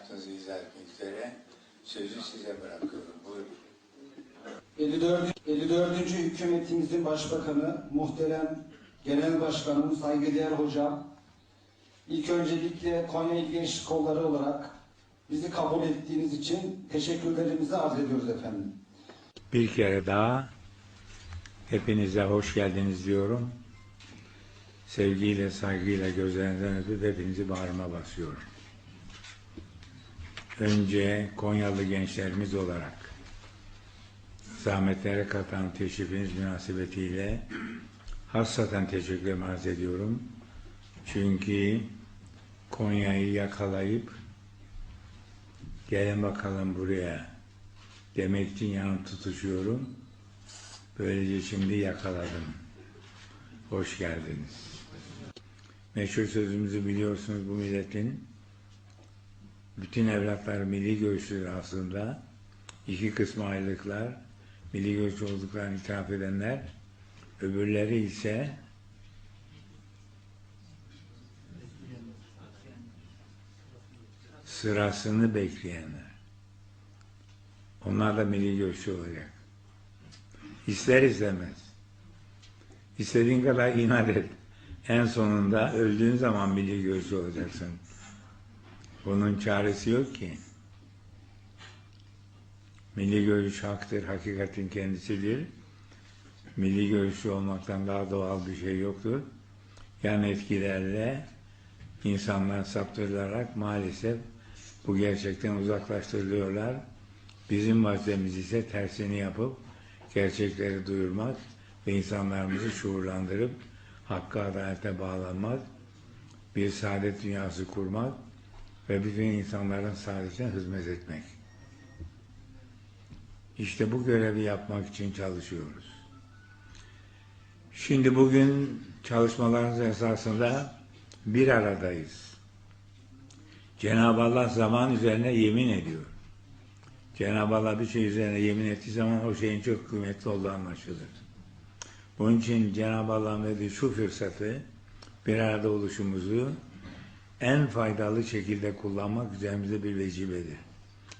yaptığınızı izah etmek üzere sözü size bırakıyorum. Buyurun. 54. 54. hükümetimizin başbakanı, muhterem genel başkanım, saygıdeğer hocam, ilk öncelikle Konya İl Gençlik Kolları olarak bizi kabul ettiğiniz için teşekkürlerimizi arz ediyoruz efendim. Bir kere daha hepinize hoş geldiniz diyorum. Sevgiyle, saygıyla gözlerinizden öpüp hepinizi bağrıma basıyorum. Önce Konyalı gençlerimiz olarak zahmetlere katan teşrifiniz münasebetiyle hassaten teşekkür arz ediyorum. Çünkü Konya'yı yakalayıp gelin bakalım buraya demek için yanım tutuşuyorum. Böylece şimdi yakaladım. Hoş geldiniz. Meşhur sözümüzü biliyorsunuz bu milletin. Bütün evlatlar milli görüşlüdür aslında. İki kısmı ayrılıklar. Milli görüşlü olduklarını itiraf edenler. Öbürleri ise sırasını bekleyenler. Onlar da milli görüşçü olacak. İster istemez. İstediğin kadar inat et. En sonunda öldüğün zaman milli görüşçü olacaksın. Bunun çaresi yok ki. Milli görüş haktır, hakikatin kendisidir. Milli görüşçü olmaktan daha doğal bir şey yoktur. Yan etkilerle insanlar saptırılarak maalesef bu gerçekten uzaklaştırılıyorlar. Bizim vazifemiz ise tersini yapıp gerçekleri duyurmak ve insanlarımızı şuurlandırıp hakka adalete bağlanmak, bir saadet dünyası kurmak ve bütün insanların saadetine hizmet etmek. İşte bu görevi yapmak için çalışıyoruz. Şimdi bugün çalışmalarımız esasında bir aradayız. Cenab-ı Allah zaman üzerine yemin ediyor. Cenab-ı Allah bir şey üzerine yemin ettiği zaman o şeyin çok kıymetli olduğu anlaşılır. Bunun için Cenab-ı Allah'ın verdiği şu fırsatı bir arada oluşumuzu en faydalı şekilde kullanmak üzerimize bir vecibedir.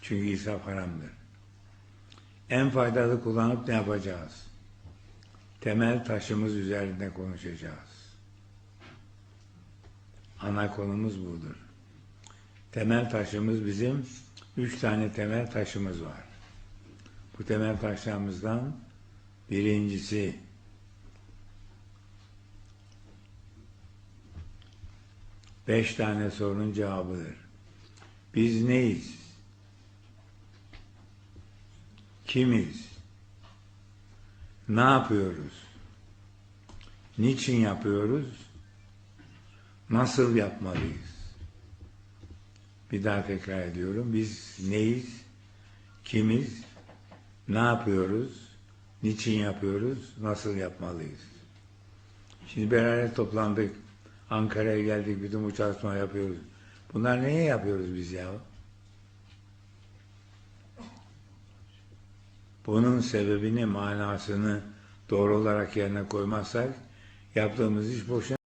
Çünkü israf haramdır. En faydalı kullanıp ne yapacağız? Temel taşımız üzerinde konuşacağız. Ana konumuz budur. Temel taşımız bizim üç tane temel taşımız var. Bu temel taşlarımızdan birincisi beş tane sorunun cevabıdır. Biz neyiz? Kimiz? Ne yapıyoruz? Niçin yapıyoruz? Nasıl yapmalıyız? Bir daha tekrar ediyorum. Biz neyiz? Kimiz? Ne yapıyoruz? Niçin yapıyoruz? Nasıl yapmalıyız? Şimdi beraber toplandık. Ankara'ya geldik. Bütün bu çalışma yapıyoruz. Bunlar neye yapıyoruz biz ya? Bunun sebebini, manasını doğru olarak yerine koymazsak yaptığımız iş boşuna